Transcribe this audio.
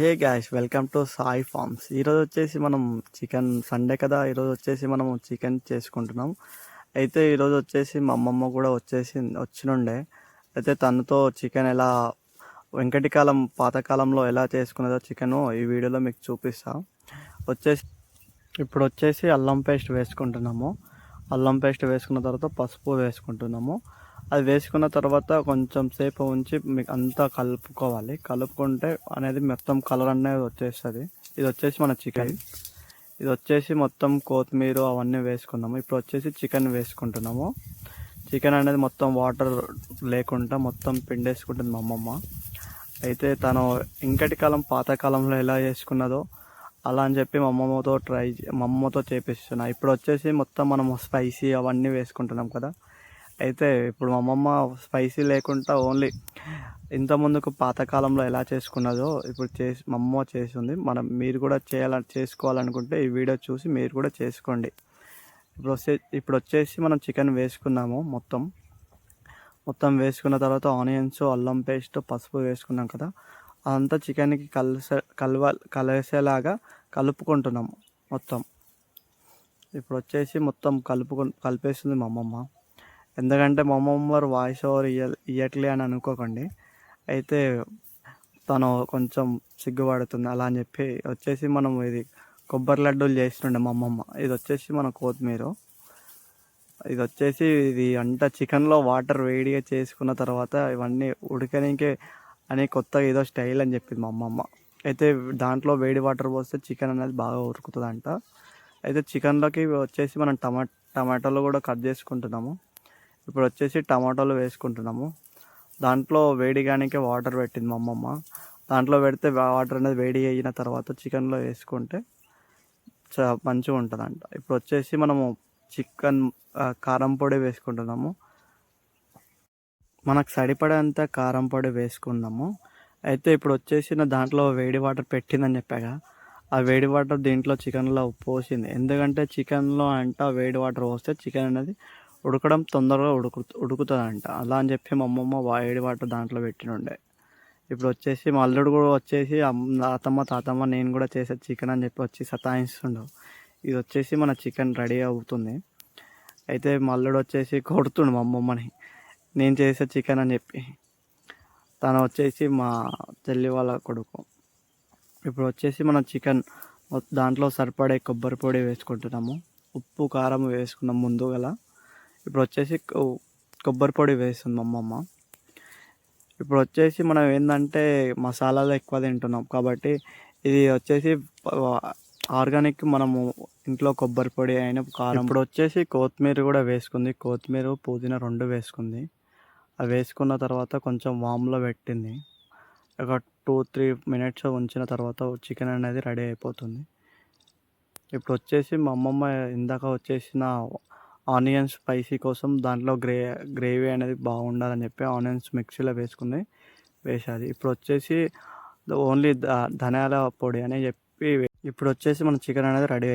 Hey guys welcome to Sai farms ఈరోజు వచ్చేసి మనం చికెన్ సండే కదా ఈరోజు వచ్చేసి మనం చికెన్ చేసుకుంటున్నాం. అయితే ఈరోజు వచ్చేసి మా అమ్మమ్మ కూడా వచ్చేసి వచ్చినుండే. అయితే తనతో చికెన్ ఎలా వెంకటికాలం పాతకాలంలో ఎలా చేసుకునేదో చికెన్ ఈ వీడియోలో మీకు చూపిస్తా. వచ్చేసి ఇప్పుడు వచ్చేసి అల్లం పేస్ట్ వేసుకుంటున్నాము. అల్లం పేస్ట్ వేసుకున్న తర్వాత పసుపు వేసుకుంటున్నాము. అది వేసుకున్న తర్వాత కొంచెం సేపు ఉంచి మీకు అంతా కలుపుకోవాలి. కలుపుకుంటే అనేది మొత్తం కలర్ అనేది వచ్చేస్తుంది. ఇది వచ్చేసి మన చికెన్ ఇది వచ్చేసి మొత్తం కొత్తిమీర అవన్నీ వేసుకున్నాము. ఇప్పుడు వచ్చేసి చికెన్ వేసుకుంటున్నాము. చికెన్ అనేది మొత్తం వాటర్ లేకుండా మొత్తం పిండేసుకుంటుంది మా అమ్మమ్మ. అయితే తను ఇంకటి కాలం పాతకాలంలో ఎలా చేసుకున్నదో అలా అని చెప్పి మా అమ్మమ్మతో ట్రై మా అమ్మతో చేపిస్తున్నా. ఇప్పుడు వచ్చేసి మొత్తం మనం స్పైసీ అవన్నీ వేసుకుంటున్నాం కదా. అయితే ఇప్పుడు మా అమ్మమ్మ స్పైసీ లేకుండా ఓన్లీ ఇంత ముందుకు పాతకాలంలో ఎలా చేసుకున్నదో ఇప్పుడు చేసి మా అమ్మ చేసింది మనం మీరు కూడా చేయాలని చేసుకోవాలనుకుంటే ఈ వీడియో చూసి మీరు కూడా చేసుకోండి. ఇప్పుడు వచ్చే ఇప్పుడు వచ్చేసి మనం చికెన్ వేసుకున్నాము మొత్తం. మొత్తం వేసుకున్న తర్వాత ఆనియన్స్ అల్లం పేస్ట్ పసుపు వేసుకున్నాం కదా. అదంతా చికెన్కి కలిసే కలవ కలిసేలాగా కలుపుకుంటున్నాము మొత్తం. ఇప్పుడు వచ్చేసి మొత్తం కలుపుకు కలిపేస్తుంది మా అమ్మమ్మ. ఎందుకంటే మా అమ్మమ్మ వారు వాయిస్ ఓవర్ ఇయ్య ఇయ్యట్లే అని అనుకోకండి. అయితే తను కొంచెం సిగ్గుపడుతుంది. అలా అని చెప్పి వచ్చేసి మనం ఇది కొబ్బరి లడ్డూలు చేస్తుండే మా అమ్మమ్మ. ఇది వచ్చేసి మన కొత్తిమీర. ఇది వచ్చేసి ఇది అంట చికెన్లో వాటర్ వేడిగా చేసుకున్న తర్వాత ఇవన్నీ ఉడకనికే అని కొత్తగా ఏదో స్టైల్ అని చెప్పింది మా అమ్మమ్మ. అయితే దాంట్లో వేడి వాటర్ పోస్తే చికెన్ అనేది బాగా ఉరుకుతుందంట. అయితే చికెన్లోకి వచ్చేసి మనం టమా టమాటాలు కూడా కట్ చేసుకుంటున్నాము. ఇప్పుడు వచ్చేసి టమాటాలు వేసుకుంటున్నాము. దాంట్లో వేడిగానికే వాటర్ పెట్టింది మా అమ్మమ్మ. దాంట్లో పెడితే వాటర్ అనేది వేడి అయిన తర్వాత చికెన్లో వేసుకుంటే చ మంచిగా ఉంటుందంట. ఇప్పుడు వచ్చేసి మనము చికెన్ కారం పొడి వేసుకుంటున్నాము. మనకు సరిపడేంత కారం పొడి వేసుకున్నాము అయితే ఇప్పుడు వచ్చేసి నా దాంట్లో వేడి వాటర్ పెట్టిందని చెప్పాగా. ఆ వేడి వాటర్ దీంట్లో చికెన్లో పోసింది. ఎందుకంటే చికెన్లో అంట వేడి వాటర్ పోస్తే చికెన్ అనేది ఉడకడం తొందరగా ఉడుకు ఉడుకుతుందంట. అలా అని చెప్పి మా అమ్మమ్మ వాయిడి వాటర్ దాంట్లో పెట్టినుండే. ఇప్పుడు వచ్చేసి మా అల్లుడు కూడా వచ్చేసి అత్తమ్మ తాతమ్మ నేను కూడా చేసే చికెన్ అని చెప్పి వచ్చి సతాయిస్తుండవు ఇది వచ్చేసి మన చికెన్ రెడీ అవుతుంది. అయితే మా అల్లుడు వచ్చేసి కొడుతుండు మా అమ్మమ్మని. నేను చేసే చికెన్ అని చెప్పి. తను వచ్చేసి మా చెల్లి వాళ్ళ కొడుకు. ఇప్పుడు వచ్చేసి మన చికెన్ దాంట్లో సరిపడే కొబ్బరి పొడి వేసుకుంటున్నాము. ఉప్పు కారం వేసుకున్నాం ముందుగల. ఇప్పుడు వచ్చేసి కొబ్బరి పొడి వేస్తుంది మా అమ్మమ్మ. ఇప్పుడు వచ్చేసి మనం ఏంటంటే మసాలాలు ఎక్కువ తింటున్నాం కాబట్టి ఇది వచ్చేసి ఆర్గానిక్ మనము ఇంట్లో కొబ్బరి పొడి అయిన కారం ఇప్పుడు వచ్చేసి కొత్తిమీర కూడా వేసుకుంది. కొత్తిమీర పుదీనా రెండు వేసుకుంది. అవి వేసుకున్న తర్వాత కొంచెం వామ్లో పెట్టింది. ఒక టూ త్రీ మినిట్స్ ఉంచిన తర్వాత చికెన్ అనేది రెడీ అయిపోతుంది. ఇప్పుడు వచ్చేసి మా అమ్మమ్మ ఇందాక వచ్చేసిన ఆనియన్స్ స్పైసీ కోసం దాంట్లో గ్రే గ్రేవీ అనేది బాగుండాలని చెప్పి ఆనియన్స్ మిక్సీలో వేసుకుంది వేసేది ఇప్పుడు వచ్చేసి ఓన్లీ ధనియాల పొడి అని చెప్పి ఇప్పుడు వచ్చేసి మన చికెన్ అనేది రెడీ